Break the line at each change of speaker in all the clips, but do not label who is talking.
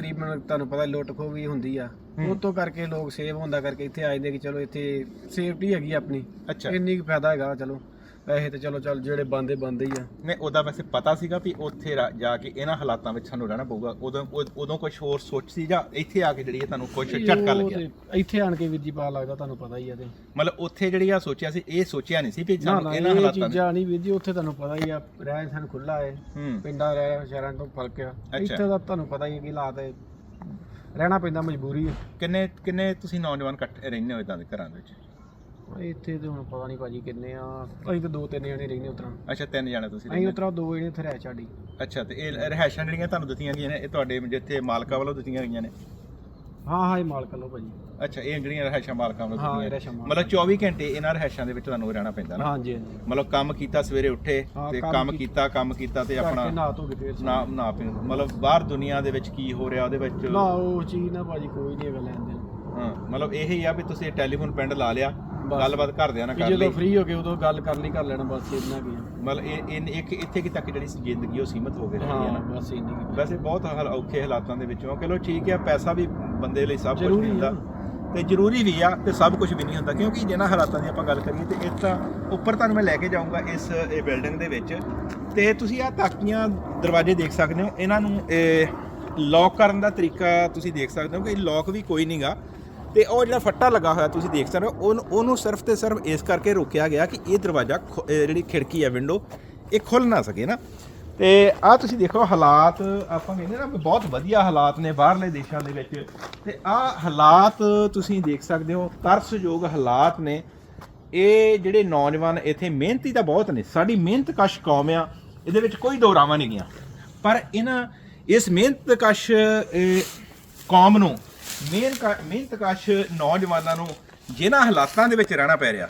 ਤਕਰੀਬਨ ਤੁਹਾਨੂੰ ਪਤਾ ਲੁੱਟ ਖੋ ਵੀ ਹੁੰਦੀ ਆ। ਉਹ ਤੋਂ ਕਰਕੇ ਲੋਕ ਸੇਵ ਹੁੰਦਾ ਕਰਕੇ ਇੱਥੇ ਆ ਜਾਂਦੇ ਕਿ ਚਲੋ ਇੱਥੇ ਸੇਫਟੀ ਹੈਗੀ ਆਪਣੀ।
ਅੱਛਾ।
ਇੰਨੀ ਕੁ ਫਾਇਦਾ ਹੈਗਾ ਚਲੋ। ਪੈਸੇ ਤੇ ਚਲੋ ਚੱਲ ਜਿਹੜੇ ਬੰਦੇ ਬੰਦੇ ਹੀ ਆ।
ਨੇ ਉਹਦਾ ਵੈਸੇ ਪਤਾ ਸੀਗਾ ਵੀ ਉੱਥੇ ਰਾ- ਜਾ ਕੇ ਇਹਨਾਂ ਹਾਲਾਤਾਂ ਵਿੱਚ ਸਾਨੂੰ ਰਹਿਣਾ ਪਊਗਾ। ਉਦੋਂ ਉਦ- ਉਦੋਂ ਕੁਝ ਹੋਰ ਸੋਚ ਸੀ ਜਾਂ ਇੱਥੇ ਆ ਕੇ ਜਿਹੜੀ ਹੈ ਤੁਹਾਨੂੰ ਕੁਝ ਝਟਕਾ
ਉਹ
ਲੱਗਿਆ?
ਤੇ ਇੱਥੇ ਆਣ ਕੇ ਵੀਰ ਜੀ ਪਤਾ ਲੱਗਦਾ ਤੁਹਾਨੂੰ ਪਤਾ ਹੀ ਆ ਤੇ।
ਮਤਲਬ ਉੱਥੇ ਜਿਹੜੀ ਆ ਸੋਚਿਆ ਸੀ ਇਹ ਸੋਚਿਆ ਨਹੀਂ ਸੀ ਵੀ
ਨਾ
ਸਾਨੂੰ
ਨਾ
ਇਹਨਾਂ
ਇਹ
ਹਾਲਾਤਾਂ ਵਿੱਚ
ਚੀਜ਼ਾਂ ਨਹੀਂ ਵੀਰ ਜੀ ਉੱਥੇ ਤੁਹਾਨੂੰ ਪਤਾ ਹੀ ਆ ਰਹਿਣ ਸਹਿਣ ਖੁੱਲਾ ਹੈ
ਹੂੰ।
ਪਿੰਡਾਂ ਰਹਿ ਸ਼ਹਿਰਾਂ ਤੋਂ ਫ਼ਰਕ ਆ। ਇੱਥੇ ਦਾ ਤੁਹਾਨੂੰ ਪਤਾ ਹੀ ਹੈ ਕਿ ਹਾਲਾਤ ਹੈ ਰਹਿਣਾ ਪੈਂਦਾ ਮਜਬੂਰੀ ਹੈ
ਕਿੰਨੇ ਕਿੰਨੇ ਤੁਸੀਂ ਨੌਜਵਾਨ ਇਕੱਠੇ ਰਹਿੰਦੇ ਹੋ ਇਦਾਂ ਦੇ ਘਰਾਂ ਦੇ ਵਿੱਚ?
ਇੱਥੇ ਤੇ ਹੁਣ ਪਤਾ ਨਹੀਂ ਭਾਜੀ ਕਿੰਨੇ ਆ। ਅਸੀਂ ਤਾਂ ਦੋ ਤਿੰਨ ਜਣੇ ਰਹਿੰਦੇ ਉਤਰਾ
ਅੱਛਾ ਤਿੰਨ ਜਾਣੇ ਤੁਸੀਂ
ਅਸੀਂ ਉਤਰਾ ਦੋ ਜਣੇ ਇੱਥੇ ਰਹਿ ਛਾੜੀ
ਅੱਛਾ ਤੇ ਇਹ ਰਹਿਸ਼ਾਂ ਜਿਹੜੀਆਂ ਤੁਹਾਨੂੰ ਦਿੱਤੀਆਂ ਗਈਆਂ ਨੇ ਇਹ ਤੁਹਾਡੇ ਜਿੱਥੇ ਮਾਲਕਾਂ ਵੱਲੋਂ ਦਿੱਤੀਆਂ ਗਈਆਂ ਨੇ?
ਹਾਂ ਹਾਂ ਇਹ ਮਾਲਕ ਲੋ ਭਾਜੀ।
ਅੱਛਾ ਇਹ ਜਿਹੜੀਆਂ ਰਹਿਸ਼ਾਂ ਮਾਲਕਾਂ ਵੱਲੋਂ ਦਿੱਤੀਆਂ
ਰਸ਼ਮਾ
ਮਤਲਬ 24 ਘੰਟੇ ਇਹਨਾਂ ਰਹਿਸ਼ਾਂ ਦੇ ਵਿੱਚ ਤੁਹਾਨੂੰ ਰਹਿਣਾ ਪੈਂਦਾ ਨਾ?
ਹਾਂਜੀ
ਮਤਲਬ ਕੰਮ ਕੀਤਾ ਸਵੇਰੇ ਉੱਠੇ ਤੇ
ਕੰਮ
ਕੀਤਾ ਕੰਮ ਕੀਤਾ ਤੇ
ਆਪਣਾ ਨਾ
ਨਾ ਨਾ ਮਤਲਬ ਬਾਹਰ ਦੁਨੀਆ ਦੇ ਵਿੱਚ ਕੀ ਹੋ ਰਿਹਾ ਉਹਦੇ ਵਿੱਚ?
ਨਾ ਉਹ ਚੀਜ਼ ਨਾ ਭਾਜੀ ਕੋਈ ਨਹੀਂ ਹੈਗਾ
ਹਾਂ ਮਤਲਬ ਇਹ ਹੀ ਆ ਵੀ ਤੁਸੀਂ ਟੈਲੀਫੋਨ ਪਿੰਡ ਲਾ ਲਿਆ ਗੱਲਬਾਤ ਘਰਦਿਆਂ ਨਾਲ ਕਰ
ਜਦੋਂ
ਲਈ।
ਫ੍ਰੀ ਹੋ ਕੇ ਉਦੋਂ ਗੱਲ ਕਰ ਲਈ ਕਰ ਲੈਣਾ ਬਸ ਇੰਨਾ ਕੀ ਆ।
ਮਤਲਬ ਇਹ ਇਹ ਇੱਕ ਇੱਥੇ ਕਿ ਤੱਕ ਜਿਹੜੀ ਜ਼ਿੰਦਗੀ ਉਹ ਸੀਮਤ ਹੋ ਗਈ ਰਹੀ ਹੈ
ਹਾਂ
ਨਾ।
ਬਸ ਇੰਨੀ ਕੀ
ਵੈਸੇ ਬਹੁਤ ਹਾਲ ਔਖੇ ਹਾਲਾਤਾਂ ਦੇ ਵਿੱਚੋਂ ਚਲੋ ਠੀਕ ਹੈ ਪੈਸਾ ਵੀ ਬੰਦੇ ਲਈ ਸਭ ਕੁਝ
ਜ਼ਰੂਰੀ
ਹੁੰਦਾ।
ਆ।
ਤੇ ਜ਼ਰੂਰੀ ਵੀ ਆ ਤੇ ਸਭ ਕੁਝ ਵੀ ਨਹੀਂ ਹੁੰਦਾ। ਕਿਉਂਕਿ ਜਿਹਨਾਂ ਹਾਲਾਤਾਂ ਦੀ ਆਪਾਂ ਗੱਲ ਕਰੀਏ ਤੇ ਇਸ ਤਾਂ ਉੱਪਰ ਤੁਹਾਨੂੰ ਮੈਂ ਲੈ ਕੇ ਜਾਊਂਗਾ ਇਸ ਇਹ ਬਿਲਡਿੰਗ ਦੇ ਵਿੱਚ। ਤੇ ਤੁਸੀਂ ਆਹ ਤਾਕੀਆਂ ਦਰਵਾਜ਼ੇ ਦੇਖ ਸਕਦੇ ਹੋ। ਇਹਨਾਂ ਨੂੰ ਲੌਕ ਕਰਨ ਦਾ ਤਰੀਕਾ ਤੁਸੀਂ ਦੇਖ ਸਕਦੇ ਹੋ ਕਿ ਲੌਕ ਵੀ ਕੋਈ ਨਹੀਂਗਾ ਤੇ ਉਹ ਜਿਹੜਾ ਫੱਟਾ ਲੱਗਾ ਹੋਇਆ ਤੁਸੀਂ ਦੇਖ ਸਕਦੇ ਹੋ, ਉਹਨੂੰ ਉਹਨੂੰ ਸਿਰਫ ਤੇ ਸਿਰਫ ਇਸ ਕਰਕੇ ਰੋਕਿਆ ਗਿਆ ਕਿ ਇਹ ਦਰਵਾਜ਼ਾ ਖੁ- ਜਿਹੜੀ ਖਿੜਕੀ ਹੈ ਵਿੰਡੋ ਇਹ ਖੁੱਲ ਨਾ ਸਕੇ ਨਾ। ਤੇ ਆ ਤੁਸੀਂ ਦੇਖੋ ਹਾਲਾਤ, ਆਪਾਂ ਕਹਿੰਦੇ ਨਾ ਬਹੁਤ ਵਧੀਆ ਹਾਲਾਤ ਨੇ ਬਾਹਰਲੇ ਦੇਸ਼ਾਂ ਦੇ ਵਿੱਚ। ਤੇ ਆ ਹਾਲਾਤ ਤੁਸੀਂ ਦੇਖ ਸਕਦੇ ਹੋ, ਤਰਸਯੋਗ ਹਾਲਾਤ ਨੇ। ਇਹ ਜਿਹੜੇ ਨੌਜਵਾਨ ਇੱਥੇ ਮਿਹਨਤੀ ਤਾਂ ਬਹੁਤ ਨੇ, ਸਾਡੀ ਮਿਹਨਤ ਕਸ਼ ਕੌਮ ਆ, ਇਹਦੇ ਵਿੱਚ ਕੋਈ ਦੋ ਨਹੀਂ ਗੀਆਂ ਪਰ ਇਹਨਾਂ ਇਸ ਮਿਹਨਤ ਕਸ਼ ਕੌਮ ਨੂੰ ਮਿਹਨਤ ਮਿਹਨਤ ਕਸ਼ ਨੌਜਵਾਨਾਂ ਨੂੰ ਜਿਨ੍ਹਾਂ ਹਾਲਾਤਾਂ ਦੇ ਵਿੱਚ ਰਹਿਣਾ ਪੈ ਰਿਹਾ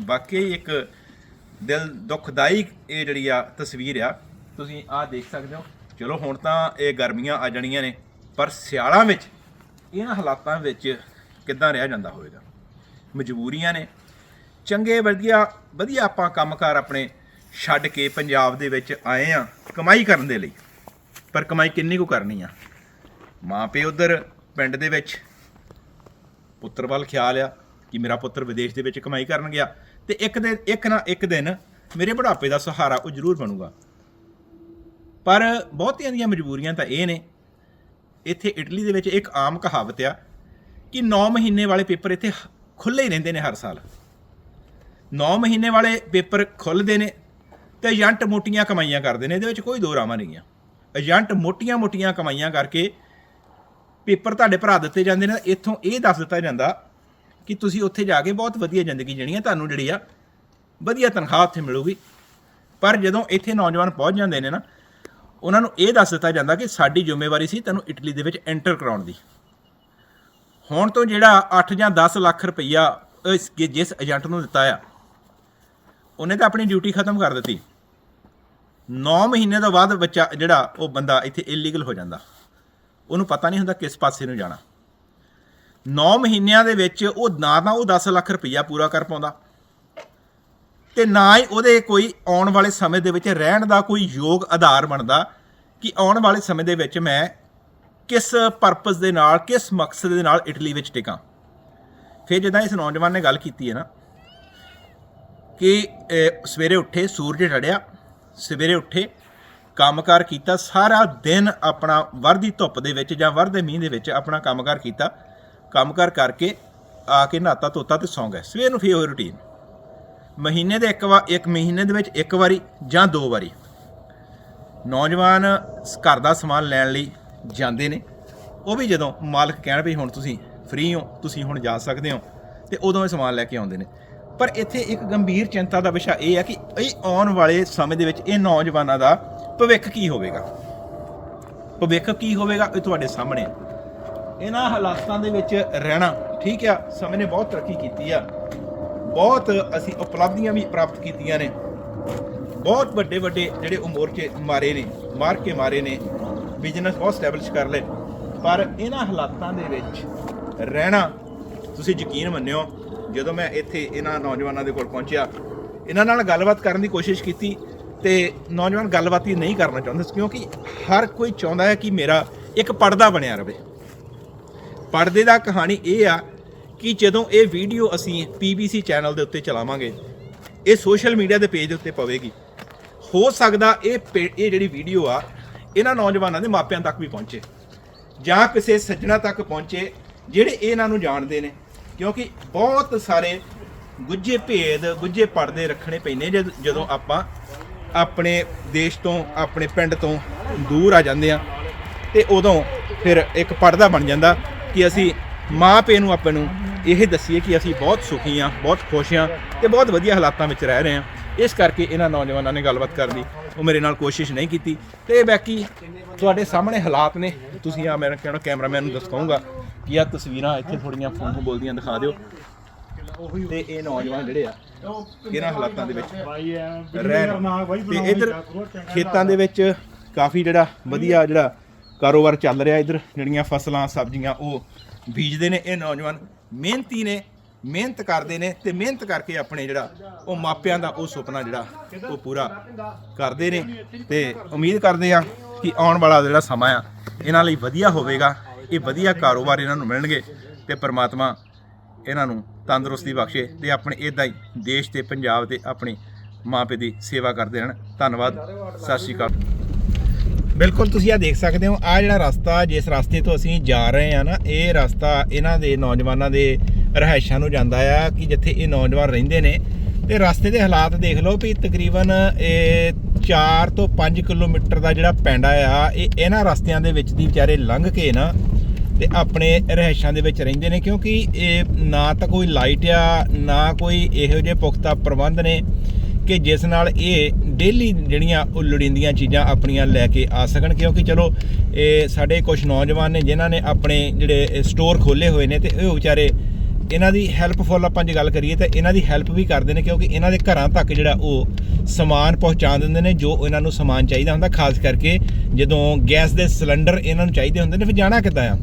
ਵਾਕਈ ਇੱਕ ਦਿਲ ਦੁਖਦਾਈ ਇਹ ਜਿਹੜੀ ਆ ਤਸਵੀਰ ਆ, ਤੁਸੀਂ ਆਹ ਦੇਖ ਸਕਦੇ ਹੋ। ਚਲੋ ਹੁਣ ਤਾਂ ਇਹ ਗਰਮੀਆਂ ਆ ਜਾਣੀਆਂ ਨੇ, ਪਰ ਸਿਆਲਾਂ ਵਿੱਚ ਇਹਨਾਂ ਹਾਲਾਤਾਂ ਵਿੱਚ ਕਿੱਦਾਂ ਰਿਹਾ ਜਾਂਦਾ ਹੋਵੇਗਾ? ਮਜਬੂਰੀਆਂ ਨੇ। ਚੰਗੇ, ਵਧੀਆ ਵਧੀਆ ਆਪਾਂ ਕੰਮਕਾਰ ਆਪਣੇ ਛੱਡ ਕੇ ਪੰਜਾਬ ਦੇ ਵਿੱਚ ਆਏ ਆ ਕਮਾਈ ਕਰਨ ਦੇ ਲਈ। ਪਰ ਕਮਾਈ ਕਿੰਨੀ ਕੁ ਕਰਨੀ ਆ? ਮਾਂ ਪਿਓ ਉਧਰ ਪਿੰਡ ਦੇ ਵਿੱਚ ਪੁੱਤਰ ਵੱਲ ਖਿਆਲ ਆ ਕਿ ਮੇਰਾ ਪੁੱਤਰ ਵਿਦੇਸ਼ ਦੇ ਵਿੱਚ ਕਮਾਈ ਕਰਨ ਗਿਆ ਤੇ ਇੱਕ ਦਿਨ, ਇੱਕ ਨਾ ਇੱਕ ਦਿਨ ਮੇਰੇ ਬੁਢਾਪੇ ਦਾ ਸਹਾਰਾ ਉਹ ਜ਼ਰੂਰ ਬਣੂਗਾ। ਪਰ ਬਹੁਤੀਆਂ ਦੀਆਂ ਮਜਬੂਰੀਆਂ ਤਾਂ ਇਹ ਨੇ, ਇੱਥੇ ਇਟਲੀ ਦੇ ਵਿੱਚ ਇੱਕ ਆਮ ਕਹਾਵਤ ਆ ਕਿ 9 ਮਹੀਨੇ ਵਾਲੇ ਪੇਪਰ ਇੱਥੇ ਖੁੱਲੇ ਹੀ ਰਹਿੰਦੇ ਨੇ ਹਰ ਸਾਲ। 9 ਮਹੀਨੇ ਵਾਲੇ ਪੇਪਰ ਖੁੱਲਦੇ ਨੇ ਤੇ ਏਜੰਟ ਮੋਟੀਆਂ ਕਮਾਈਆਂ ਕਰਦੇ ਨੇ, ਇਹਦੇ ਵਿੱਚ ਕੋਈ ਦੋ ਰਾਵਾਂ ਨਹੀਂ ਆ। ਏਜੰਟ ਮੋਟੀਆਂ-ਮੋਟੀਆਂ ਕਮਾਈਆਂ ਕਰਕੇ ਪੇਪਰ ਤੁਹਾਡੇ ਭਰਾ ਦਿੱਤੇ ਜਾਂਦੇ ਨੇ, ਇੱਥੋਂ ਇਹ ਦੱਸ ਦਿੱਤਾ ਜਾਂਦਾ ਕਿ ਤੁਸੀਂ ਉੱਥੇ ਜਾ ਕੇ ਬਹੁਤ ਵਧੀਆ ਜ਼ਿੰਦਗੀ ਜੀਣੀ ਹੈ, ਤੁਹਾਨੂੰ ਜਿਹੜੀ ਆ ਵਧੀਆ ਤਨਖਾਹ ਉੱਥੇ ਮਿਲੂਗੀ। ਪਰ ਜਦੋਂ ਇੱਥੇ ਨੌਜਵਾਨ ਪਹੁੰਚ ਜਾਂਦੇ ਨੇ ਨਾ, ਉਹਨਾਂ ਨੂੰ ਇਹ ਦੱਸ ਦਿੱਤਾ ਜਾਂਦਾ ਕਿ ਸਾਡੀ ਜ਼ਿੰਮੇਵਾਰੀ ਸੀ ਤੈਨੂੰ ਇਟਲੀ ਦੇ ਵਿੱਚ ਐਂਟਰ ਕਰਾਉਣ ਦੀ। ਹੁਣ ਤੋਂ ਜਿਹੜਾ 8 ਜਾਂ 10 ਲੱਖ ਰੁਪਈਆ ਇਸ ਜਿਸ ਏਜੰਟ ਨੂੰ ਦਿੱਤਾ ਆ, ਉਹਨੇ ਤਾਂ ਆਪਣੀ ਡਿਊਟੀ ਖਤਮ ਕਰ ਦਿੱਤੀ। 9 ਮਹੀਨੇ ਤੋਂ ਬਾਅਦ ਬੱਚਾ ਜਿਹੜਾ ਉਹ ਬੰਦਾ ਇੱਥੇ ਇਲੀਗਲ ਹੋ ਜਾਂਦਾ। ਉਹਨੂੰ ਪਤਾ ਨਹੀਂ ਹੁੰਦਾ ਕਿਸ ਪਾਸੇ ਨੂੰ ਜਾਣਾ। 9 ਮਹੀਨਿਆਂ ਦੇ ਵਿੱਚ ਉਹ ਨਾ ਤਾਂ ਉਹ 10 ਲੱਖ ਰੁਪਈਆ ਪੂਰਾ ਕਰ ਪਾਉਂਦਾ ਤੇ ਨਾ ਹੀ ਉਹਦੇ ਕੋਈ ਆਉਣ ਵਾਲੇ ਸਮੇਂ ਦੇ ਵਿੱਚ ਰਹਿਣ ਦਾ ਕੋਈ ਯੋਗ ਆਧਾਰ ਬਣਦਾ ਕਿ ਆਉਣ ਵਾਲੇ ਸਮੇਂ ਦੇ ਵਿੱਚ ਮੈਂ ਕਿਸ ਪਰਪਸ ਦੇ ਨਾਲ, ਕਿਸ ਮਕਸਦ ਦੇ ਨਾਲ ਇਟਲੀ ਵਿੱਚ ਟਿਕਾਂ। ਫਿਰ ਜਦੋਂ ਇਸ ਨੌਜਵਾਨ ਨੇ ਗੱਲ ਕੀਤੀ ਹੈ ਨਾ ਕਿ ਸਵੇਰੇ ਉੱਠੇ, ਸੂਰਜ ਢੜਿਆ ਸਵੇਰੇ ਉੱਠੇ ਕੰਮਕਾਰ ਕੀਤਾ, ਸਾਰਾ ਦਿਨ ਆਪਣਾ ਵਰਦੀ ਧੁੱਪ ਦੇ ਵਿੱਚ ਜਾਂ ਵਰਦੇ ਮੀਂਹ ਦੇ ਵਿੱਚ ਆਪਣਾ ਕੰਮਕਾਰ ਕੀਤਾ। ਕੰਮਕਾਰ ਕਰਕੇ ਆ ਕੇ ਨਾਤਾ ਧੋਤਾ ਤੇ ਸੌਂ ਗਏ। ਸਵੇਰ ਨੂੰ ਫੇਰ ਉਹ ਰੁਟੀਨ ਮਹੀਨੇ ਦੇ ਇੱਕ ਵਾਰ ਇੱਕ ਮਹੀਨੇ ਦੇ ਵਿੱਚ ਇੱਕ ਵਾਰੀ ਜਾਂ ਦੋ ਵਾਰੀ। ਨੌਜਵਾਨ ਘਰ ਦਾ ਸਮਾਨ ਲੈਣ ਲਈ ਜਾਂਦੇ ਨੇ। ਉਹ ਵੀ ਜਦੋਂ ਮਾਲਕ ਕਹਿਣ ਵੀ ਹੁਣ ਤੁਸੀਂ ਫ੍ਰੀ ਹੋ, ਤੁਸੀਂ ਹੁਣ ਜਾ ਸਕਦੇ ਹੋ, ਤੇ ਉਦੋਂ ਇਹ ਸਮਾਨ ਲੈ ਕੇ ਆਉਂਦੇ ਨੇ। ਪਰ ਇੱਥੇ ਇੱਕ ਗੰਭੀਰ ਚਿੰਤਾ ਦਾ ਵਿਸ਼ਾ ਇਹ ਹੈ ਕਿ ਇਹ ਆਉਣ ਵਾਲੇ ਸਮੇਂ ਦੇ ਵਿੱਚ ਇਹ ਨੌਜਵਾਨਾਂ ਦਾ ਭਵਿੱਖ ਕੀ ਹੋਵੇਗਾ? ਭਵਿੱਖ ਕੀ ਹੋਵੇਗਾ ਇਹ ਤੁਹਾਡੇ ਸਾਹਮਣੇ ਹੈ ਇਹਨਾਂ ਹਾਲਾਤਾਂ ਦੇ ਵਿੱਚ ਰਹਿਣਾ ਠੀਕ ਆ, ਸਮੇਂ ਨੇ ਬਹੁਤ ਤਰੱਕੀ ਕੀਤੀ ਆ। ਬਹੁਤ ਅਸੀਂ ਉਪਲਬਧੀਆਂ ਵੀ ਪ੍ਰਾਪਤ ਕੀਤੀਆਂ ਨੇ। ਬਹੁਤ ਵੱਡੇ ਵੱਡੇ ਜਿਹੜੇ ਉਹ ਮੋਰਚੇ ਮਾਰੇ ਨੇ, ਮਾਰ ਕੇ ਮਾਰੇ ਨੇ ਬਿਜ਼ਨਸ ਬਹੁਤ ਸਟੈਬਲਿਸ਼ ਕਰ ਲਏ। ਪਰ ਇਹਨਾਂ ਹਾਲਾਤਾਂ ਦੇ ਵਿੱਚ ਰਹਿਣਾ ਤੁਸੀਂ ਯਕੀਨ ਮੰਨਿਓ, ਜਦੋਂ ਮੈਂ ਇੱਥੇ ਇਹਨਾਂ ਨੌਜਵਾਨਾਂ ਦੇ ਕੋਲ ਪਹੁੰਚਿਆ, ਇਹਨਾਂ ਨਾਲ ਗੱਲਬਾਤ ਕਰਨ ਦੀ ਕੋਸ਼ਿਸ਼ ਕੀਤੀ ਤੇ ਨੌਜਵਾਨ ਗੱਲਬਾਤ ਹੀ ਨਹੀਂ ਕਰਨਾ ਚਾਹੁੰਦੇ ਕਿਉਂਕਿ ਹਰ ਕੋਈ ਚਾਹੁੰਦਾ ਹੈ ਕਿ ਮੇਰਾ ਇੱਕ ਪਰਦਾ ਬਣਿਆ ਰਵੇ। ਪਰਦੇ ਦਾ ਕਹਾਣੀ ਇਹ ਆ ਕਿ ਜਦੋਂ ਇਹ ਵੀਡੀਓ ਅਸੀਂ ਪੀਬੀਸੀ ਚੈਨਲ ਦੇ ਉੱਤੇ ਚਲਾਵਾਂਗੇ, ਇਹ ਸੋਸ਼ਲ ਮੀਡੀਆ ਦੇ ਪੇਜ ਦੇ ਉੱਤੇ ਪਵੇਗੀ। ਹੋ ਸਕਦਾ ਇਹ ਪੇ- ਇਹ ਜਿਹੜੀ ਵੀਡੀਓ ਆ, ਇਹਨਾਂ ਨੌਜਵਾਨਾਂ ਦੇ ਮਾਪਿਆਂ ਤੱਕ ਵੀ ਪਹੁੰਚੇ, ਜਾਂ ਕਿਸੇ ਸੱਜਣਾ ਤੱਕ ਪਹੁੰਚੇ, ਜਿਹੜੇ ਇਹਨਾਂ ਨੂੰ ਜਾਣਦੇ ਨੇ। ਕਿਉਂਕਿ ਬਹੁਤ ਸਾਰੇ ਗੁੱਝੇ ਭੇਦ, ਗੁੱਝੇ ਪਰਦੇ ਰੱਖਣੇ ਪੈਨੇ ਜਦ- ਜਦੋਂ ਆਪਾਂ ਆਪਣੇ ਦੇਸ਼ ਤੋਂ, ਆਪਣੇ ਪਿੰਡ ਤੋਂ ਦੂਰ ਆ ਜਾਂਦੇ ਆ ਤੇ ਉਦੋਂ ਫਿਰ ਇੱਕ ਪਰਦਾ ਬਣ ਜਾਂਦਾ ਕਿ ਅਸੀਂ ਮਾਂ ਪਿਓ ਨੂੰ ਆਪਾਂ ਨੂੰ ਇਹ ਦੱਸੀਏ ਕਿ ਅਸੀਂ ਬਹੁਤ ਸੁਖੀ ਆ, ਬਹੁਤ ਖੁਸ਼ ਆ ਤੇ ਬਹੁਤ ਵਧੀਆ ਹਾਲਾਤਾਂ ਵਿੱਚ ਰਹਿ ਰਹੇ ਆ। ਇਸ ਕਰਕੇ ਇਹਨਾਂ ਨੌਜਵਾਨਾਂ ਨੇ ਗੱਲਬਾਤ ਕਰਨ ਦੀ ਉਹ ਮੇਰੇ ਨਾਲ ਕੋਸ਼ਿਸ਼ ਨਹੀਂ ਕੀਤੀ। ਤੇ ਬਾਕੀ ਤੁਹਾਡੇ ਸਾਹਮਣੇ ਹਾਲਾਤ ਨੇ। ਤੁਸੀਂ ਆ ਮੈਂ ਕਹਿਣਾ, ਕੈਮਰਾਮੈਨ ਨੂੰ ਦਿਖਾਉਂਗਾ ਕਿ ਆ ਤਸਵੀਰਾਂ ਇੱਥੇ ਥੋੜੀਆਂ ਫੋਨ ਬੋਲਦੀਆਂ ਦਿਖਾ ਦਿਓ। ਤੇ ਇਹ ਨੌਜਵਾਨ ਜਿਹੜੇ ਆ ਇਹਨਾਂ ਹਾਲਾਤਾਂ ਦੇ ਵਿੱਚ ਰਹਿ ਰਹੇ। ਤੇ ਇਧਰ ਖੇਤਾਂ ਦੇ ਵਿੱਚ ਕਾਫੀ ਜਿਹੜਾ ਵਧੀਆ ਜਿਹੜਾ ਕਾਰੋਬਾਰ ਚੱਲ ਰਿਹਾ ਇਧਰ ਜਿਹੜੀਆਂ ਫਸਲਾਂ ਸਬਜ਼ੀਆਂ ਉਹ ਬੀਜਦੇ ਨੇ। ਇਹ ਨੌਜਵਾਨ ਮਿਹਨਤੀ ਨੇ ਮਿਹਨਤ ਕਰਦੇ ਨੇ ਤੇ ਮਿਹਨਤ ਕਰਕੇ ਆਪਣੇ ਜਿਹੜਾ ਉਹ ਮਾਪਿਆਂ ਦਾ ਉਹ ਸੁਪਨਾ ਜਿਹੜਾ ਉਹ ਪੂਰਾ ਕਰਦੇ ਨੇ। ਤੇ ਉਮੀਦ ਕਰਦੇ ਆ ਕਿ ਆਉਣ ਵਾਲਾ ਜਿਹੜਾ ਸਮਾਂ ਆ ਇਹਨਾਂ ਲਈ ਵਧੀਆ ਹੋਵੇਗਾ। ਇਹ ਵਧੀਆ ਕਾਰੋਬਾਰ ਇਹਨਾਂ ਨੂੰ ਮਿਲਣਗੇ ਤੇ ਪ੍ਰਮਾਤਮਾ ਇਹਨਾਂ ਨੂੰ ਤੰਦਰੁਸਤੀ ਬਖਸ਼ੇ ਤੇ ਆਪਣੇ ਇਦਾਂ ਹੀ ਦੇਸ਼ ਤੇ ਪੰਜਾਬ ਤੇ ਆਪਣੇ ਮਾਪੇ ਦੀ ਸੇਵਾ ਕਰਦੇ ਰਹਿਣ। ਧੰਨਵਾਦ। ਸਤਿ ਸ਼੍ਰੀ ਅਕਾਲ। ਬਿਲਕੁਲ ਤੁਸੀਂ ਆ ਦੇਖ ਸਕਦੇ ਹੋ ਆ ਜਿਹੜਾ ਰਸਤਾ ਜਿਸ ਰਸਤੇ ਤੋਂ ਅਸੀਂ ਜਾ ਰਹੇ ਆ ਨਾ, ਇਹ ਰਸਤਾ ਇਹਨਾਂ ਦੇ ਨੌਜਵਾਨਾਂ ਦੇ ਰਹਿائشਾਂ ਨੂੰ ਜਾਂਦਾ ਆ ਕਿ ਜਿੱਥੇ ਇਹ ਨੌਜਵਾਨ ਰਹਿੰਦੇ ਨੇ। ਤੇ ਰਸਤੇ ਦੇ ਹਾਲਾਤ ਦੇਖ ਲਓ ਵੀ ਤਕਰੀਬਨ ਇਹ 4 ਤੋਂ 5 ਕਿਲੋਮੀਟਰ ਦਾ ਜਿਹੜਾ ਪੈਂਡਾ ਆ, ਇਹ ਇਹਨਾਂ ਰਸਤਿਆਂ ਦੇ ਵਿੱਚ ਦੀ ਵਿਚਾਰੇ ਲੰਘ ਕੇ ਨਾ ਤੇ ਆਪਣੇ ਰਹਿਸ਼ਾਂ ਦੇ ਵਿੱਚ ਰਹਿੰਦੇ ਨੇ ਕਿਉਂਕਿ ਇਹ ਨਾ ਤਾਂ ਕੋਈ ਲਾਈਟ ਆ, ਨਾ ਕੋਈ ਇਹੋ ਜਿਹੇ ਪੁਖਤਾ ਪ੍ਰਬੰਧ ਨੇ ਕਿ ਜਿਸ ਨਾਲ ਇਹ ਡੇਲੀ ਜਿਹੜੀਆਂ ਉਹ ਲੋੜੀਂਦੀਆਂ ਚੀਜ਼ਾਂ ਆਪਣੀਆਂ ਲੈ ਕੇ ਆ ਸਕਣ। ਕਿਉਂਕਿ ਚਲੋ, ਇਹ ਸਾਡੇ ਕੁਝ ਨੌਜਵਾਨ ਨੇ ਜਿਨ੍ਹਾਂ ਨੇ ਆਪਣੇ ਜਿਹੜੇ ਸਟੋਰ ਖੋਲੇ ਹੋਏ ਨੇ ਤੇ ਉਹ ਵਿਚਾਰੇ ਇਹਨਾਂ ਦੀ ਹੈਲਪਫੁਲ ਆਪਾਂ ਜੇ ਗੱਲ ਕਰੀਏ ਤਾਂ ਇਹਨਾਂ ਦੀ ਹੈਲਪ ਵੀ ਕਰਦੇ ਨੇ ਕਿਉਂਕਿ ਇਹਨਾਂ ਦੇ ਘਰਾਂ ਤੱਕ ਜਿਹੜਾ ਉਹ ਸਮਾਨ ਪਹੁੰਚਾ ਦਿੰਦੇ ਨੇ ਜੋ ਇਹਨਾਂ ਨੂੰ ਸਮਾਨ ਚਾਹੀਦਾ ਹੁੰਦਾ, ਖਾਸ ਕਰਕੇ ਜਦੋਂ ਗੈਸ ਦੇ ਸਿਲੰਡਰ ਇਹਨਾਂ ਨੂੰ ਚਾਹੀਦੇ ਹੁੰਦੇ ਨੇ, ਫਿਰ ਜਾਣਾ ਕਿੱਦਾਂ ਆ?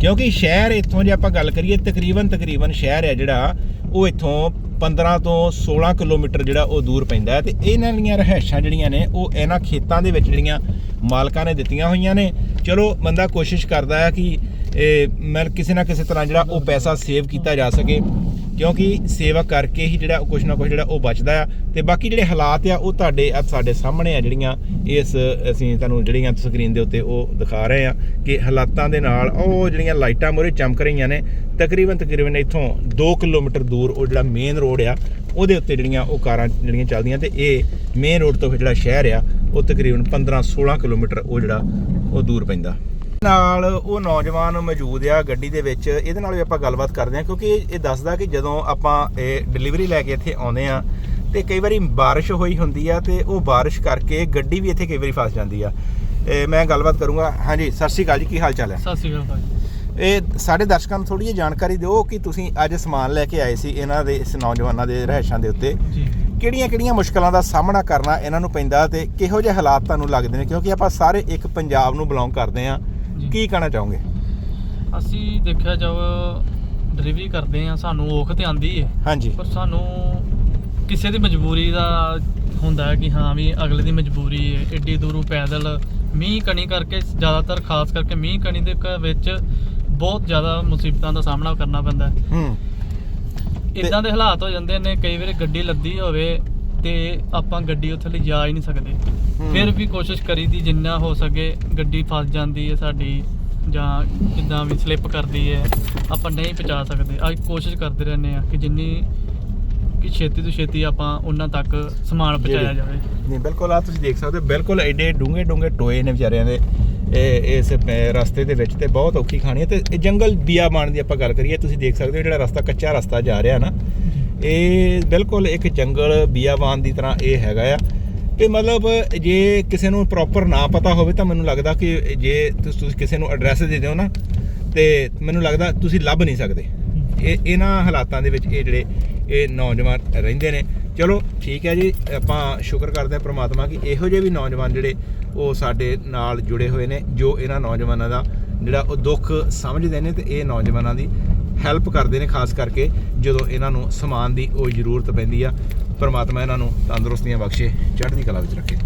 ਕਿਉਂਕਿ ਸ਼ਹਿਰ ਇੱਥੋਂ ਜੇ ਆਪਾਂ ਗੱਲ ਕਰੀਏ, ਤਕਰੀਬਨ ਤਕਰੀਬਨ ਸ਼ਹਿਰ ਹੈ ਜਿਹੜਾ, ਉਹ ਇੱਥੋਂ 15 ਤੋਂ 16 ਕਿਲੋਮੀਟਰ ਜਿਹੜਾ ਉਹ ਦੂਰ ਪੈਂਦਾ ਹੈ ਤੇ ਇਹਨਾਂ ਦੀਆਂ ਰਹਿائشਾਂ ਜਿਹੜੀਆਂ ਨੇ, ਉਹ ਇਹਨਾਂ ਖੇਤਾਂ ਦੇ ਵਿੱਚ ਜਿਹੜੀਆਂ ਮਾਲਕਾਂ ਨੇ ਦਿੱਤੀਆਂ ਹੋਈਆਂ ਨੇ। ਚਲੋ, ਬੰਦਾ ਕੋਸ਼ਿਸ਼ ਕਰਦਾ ਹੈ ਕਿ ਮੈਂ ਕਿਸੇ ਨਾ ਕਿਸੇ ਤਰ੍ਹਾਂ ਜਿਹੜਾ ਉਹ ਪੈਸਾ ਸੇਵ ਕੀਤਾ ਜਾ ਸਕੇ। ਕਿਉਂਕਿ ਸੇਵਾ ਕਰਕੇ ਹੀ ਜਿਹੜਾ ਉਹ ਕੁਝ ਨਾ ਕੁਝ ਜਿਹੜਾ ਉਹ ਬਚਦਾ ਆ ਤੇ ਬਾਕੀ ਜਿਹੜੇ ਹਾਲਾਤ ਆ, ਉਹ ਤੁਹਾਡੇ ਆ ਸਾਡੇ ਸਾਹਮਣੇ ਆ ਜਿਹੜੀਆਂ ਇਸ, ਅਸੀਂ ਤੁਹਾਨੂੰ ਜਿਹੜੀਆਂ ਸਕਰੀਨ ਦੇ ਉੱਤੇ ਉਹ ਦਿਖਾ ਰਹੇ ਆ ਕਿ ਹਾਲਾਤਾਂ ਦੇ ਨਾਲ ਉਹ ਜਿਹੜੀਆਂ ਲਾਈਟਾਂ ਮੋਰੇ ਚਮਕ ਰਹੀਆਂ ਨੇ, ਤਕਰੀਬਨ ਤਕਰੀਬਨ ਇੱਥੋਂ 2 ਕਿਲੋਮੀਟਰ ਦੂਰ ਉਹ ਜਿਹੜਾ ਮੇਨ ਰੋਡ ਆ, ਉਹਦੇ ਉੱਤੇ ਜਿਹੜੀਆਂ ਉਹ ਕਾਰਾਂ ਜਿਹੜੀਆਂ ਚੱਲਦੀਆਂ ਤੇ ਇਹ ਮੇਨ ਰੋਡ ਤੋਂ ਜਿਹੜਾ ਸ਼ਹਿਰ ਆ, ਉਹ ਤਕਰੀਬਨ 15 16 ਕਿਲੋਮੀਟਰ ਉਹ ਜਿਹੜਾ ਉਹ ਦੂਰ ਪੈਂਦਾ। ਨਾਲ ਉਹ ਨੌਜਵਾਨ ਮੌਜੂਦ ਆ ਗੱਡੀ ਦੇ ਵਿੱਚ। ਇਹਦੇ ਨਾਲ ਵੀ ਆਪਾਂ ਗੱਲਬਾਤ ਕਰਦੇ ਆ ਕਿਉਂਕਿ ਇਹ ਦੱਸਦਾ ਕਿ ਜਦੋਂ ਆਪਾਂ ਇਹ ਡਿਲੀਵਰੀ ਲੈ ਕੇ ਇੱਥੇ ਆਉਂਦੇ ਆ ਤੇ ਕਈ ਵਾਰੀ بارش ਹੋਈ ਹੁੰਦੀ ਆ ਤੇ ਉਹ بارش ਕਰਕੇ ਗੱਡੀ ਵੀ ਇੱਥੇ ਕਈ ਵਾਰੀ ਫਸ ਜਾਂਦੀ ਆ। ਮੈਂ ਗੱਲਬਾਤ ਕਰੂੰਗਾ। ਹਾਂਜੀ ਸਤਿ ਸ਼੍ਰੀ ਅਕਾਲ ਜੀ ਕੀ ਹਾਲ ਚਾਲ ਹੈ?
ਸਤਿ ਸ਼੍ਰੀ ਅਕਾਲ ਭਾਈ
ਇਹ ਸਾਡੇ ਦਰਸ਼ਕਾਂ ਨੂੰ ਥੋੜੀ ਜਿਹੀ ਜਾਣਕਾਰੀ ਦਿਓ ਕਿ ਤੁਸੀਂ ਅੱਜ ਸਮਾਨ ਲੈ ਕੇ ਆਏ ਸੀ ਇਹਨਾਂ ਦੇ ਇਸ ਨੌਜਵਾਨਾਂ ਦੇ ਰਹਿਸ਼ਾਂ ਦੇ ਉੱਤੇ। ਕਿਹੜੀਆਂ-ਕਿਹੜੀਆਂ ਮੁਸ਼ਕਲਾਂ ਦਾ ਸਾਹਮਣਾ ਕਰਨਾ ਇਹਨਾਂ ਨੂੰ ਪੈਂਦਾ ਤੇ ਕਿਹੋ ਜਿਹੇ ਹਾਲਾਤ ਤੁਹਾਨੂੰ ਲੱਗਦੇ ਨੇ? ਕਿਉਂਕਿ ਆਪਾਂ ਸਾਰੇ ਇੱਕ ਪੰਜਾਬ ਨੂੰ ਬਿਲੋਂਗ ਕਰਦੇ ਆਂ ਕੀ ਕਹਿਣਾ ਚਾਹੋਗੇ?
ਅਸੀਂ ਦੇਖਿਆ ਜਾਵ ਡਿਲੀਵਰੀ ਕਰਦੇ ਆ ਸਾਨੂੰ ਔਖ ਤੇ ਆਂਦੀ ਹੈ
ਹਾਂਜੀ।
ਪਰ ਸਾਨੂੰ ਕਿਸੇ ਦੀ ਮਜਬੂਰੀ ਦਾ ਹੁੰਦਾ ਹੈ ਕਿ ਹਾਂ ਵੀ ਅਗਲੇ ਦੀ ਮਜਬੂਰੀ ਹੈ ਏਡੀ ਦੂਰੋਂ ਪੈਦਲ ਮੀਂਹ ਕਣੀ ਕਰਕੇ ਜ਼ਿਆਦਾਤਰ ਖਾਸ ਕਰਕੇ ਮੀਂਹ ਕਣੀ ਦੇ ਵਿੱਚ ਬਹੁਤ ਜ਼ਿਆਦਾ ਮੁਸੀਬਤਾਂ ਦਾ ਸਾਹਮਣਾ ਕਰਨਾ ਪੈਂਦਾ ਹੈ।
ਹੂੰ।
ਇਦਾਂ ਦੇ ਹਾਲਾਤ ਹੋ ਜਾਂਦੇ ਨੇ ਕਈ ਵਾਰੀ ਗੱਡੀ ਲੱਦੀ ਹੋਵੇ ਤੇ ਆਪਾਂ ਗੱਡੀ ਉੱਥੇ ਲਿਜਾ ਹੀ ਨਹੀਂ ਸਕਦੇ।
ਹੂੰ।
ਫਿਰ ਵੀ ਕੋਸ਼ਿਸ਼ ਕਰੀਦੀ ਜਿੰਨਾ ਹੋ ਸਕੇ ਗੱਡੀ ਫਸ ਜਾਂਦੀ ਹੈ ਸਾਡੀ ਜਾਂ ਜਿੱਦਾਂ ਵੀ ਸਲਿੱਪ ਕਰਦੀ ਹੈ ਆਪਾਂ ਨਹੀਂ ਪਹੁੰਚਾ ਸਕਦੇ। ਆ ਕੋਸ਼ਿਸ਼ ਕਰਦੇ ਰਹਿੰਦੇ ਆ ਕਿ ਜਿੰਨੀ ਕਿ ਛੇਤੀ ਤੋਂ ਛੇਤੀ ਆਪਾਂ ਉਹਨਾਂ ਤੱਕ ਸਮਾਨ ਪਹੁੰਚਾਇਆ
ਜਿਹੜੀ-
ਜਾਵੇ।
ਨਹੀਂ ਬਿਲਕੁਲ ਆ ਤੁਸੀਂ ਦੇਖ ਸਕਦੇ ਹੋ ਬਿਲਕੁਲ ਐਡੇ ਡੂੰਘੇ ਡੂੰਘੇ ਟੋਏ ਨੇ ਵਿਚਾਰਿਆਂ ਦੇ ਇਹ ਇਸ ਪੈ- ਰਸਤੇ ਦੇ ਵਿੱਚ ਤੇ ਬਹੁਤ ਔਖੀ ਖਾਣੀ ਹੈ। ਤੇ ਇਹ ਜੰਗਲ ਬਿਆਬਾਨ ਦੀ ਆਪਾਂ ਗੱਲ ਕਰੀਏ ਤੁਸੀਂ ਦੇਖ ਸਕਦੇ ਹੋ ਜਿਹੜਾ ਰਸਤਾ ਕੱਚਾ ਰਸਤਾ ਜਾ ਰਿਹਾ ਨਾ ਇਹ ਬਿਲਕੁਲ ਇੱਕ ਜੰਗਲ ਬੀਆਬਾਨ ਦੀ ਤਰ੍ਹਾਂ ਇਹ ਹੈਗਾ ਆ। ਤੇ ਮਤਲਬ ਜੇ ਕਿਸੇ ਨੂੰ ਪ੍ਰੋਪਰ ਨਾ ਪਤਾ ਹੋਵੇ ਤਾਂ ਮੈਨੂੰ ਲੱਗਦਾ ਕਿ ਜੇ ਤੁਸ- ਤੁਸੀਂ ਕਿਸੇ ਨੂੰ ਐਡਰੈਸ ਦੇ ਦਿਓ ਨਾ, ਤੇ ਮੈਨੂੰ ਲੱਗਦਾ ਤੁਸੀਂ ਲੱਭ ਨਹੀਂ ਸਕਦੇ। ਇਹ, ਇਹਨਾਂ ਹਾਲਾਤਾਂ ਦੇ ਵਿੱਚ ਇਹ ਜਿਹੜੇ ਇਹ ਨੌਜਵਾਨ ਰਹਿੰਦੇ ਨੇ। ਚਲੋ ਠੀਕ ਹੈ ਜੀ, ਆਪਾਂ ਸ਼ੁਕਰ ਕਰਦੇ ਹਾਂ ਪ੍ਰਮਾਤਮਾ ਕਿ ਇਹੋ ਜਿਹੇ ਵੀ ਨੌਜਵਾਨ ਜਿਹੜੇ ਉਹ ਸਾਡੇ ਨਾਲ ਜੁੜੇ ਹੋਏ ਨੇ, ਜੋ ਇਹਨਾਂ ਨੌਜਵਾਨਾਂ ਦਾ ਜਿਹੜਾ ਉਹ ਦੁੱਖ ਸਮਝਦੇ ਨੇ ਤੇ ਇਹ ਨੌਜਵਾਨਾਂ ਦੀ ਹੈਲਪ ਕਰਦੇ ਨੇ, ਖਾਸ ਕਰਕੇ ਜਦੋਂ ਇਹਨਾਂ ਨੂੰ ਸਮਾਨ ਦੀ ਉਹ ਜ਼ਰੂਰਤ ਪੈਂਦੀ ਆ, ਪਰਮਾਤਮਾ ਇਹਨਾਂ ਨੂੰ ਤੰਦਰੁਸਤੀਆਂ ਬਖਸ਼ੇ, ਚੜ੍ਹਦੀ ਕਲਾ ਵਿੱਚ ਰੱਖੇ।